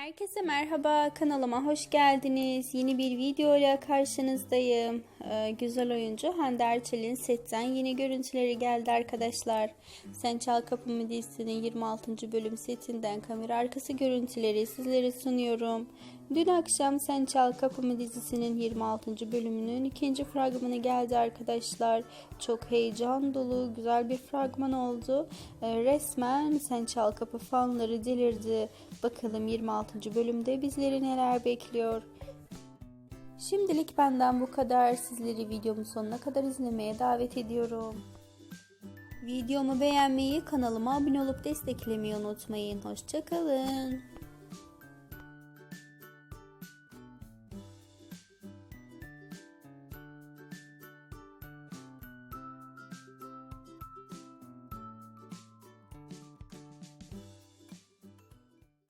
Herkese merhaba kanalıma hoş geldiniz. Yeni bir video ile karşınızdayım. Ee, güzel oyuncu Hande Erçel'in setten yeni görüntüleri geldi arkadaşlar. Sen Çal Kapımı dizisinin 26. bölüm setinden kamera arkası görüntüleri sizlere sunuyorum. Dün akşam Sen Çal Kapımı dizisinin 26. bölümünün ikinci fragmanı geldi arkadaşlar. Çok heyecan dolu güzel bir fragman oldu. Ee, resmen Sen Çal Kapı fanları delirdi. Bakalım 26. bölümde bizleri neler bekliyor. Şimdilik benden bu kadar. Sizleri videomun sonuna kadar izlemeye davet ediyorum. Videomu beğenmeyi, kanalıma abone olup desteklemeyi unutmayın. Hoşçakalın.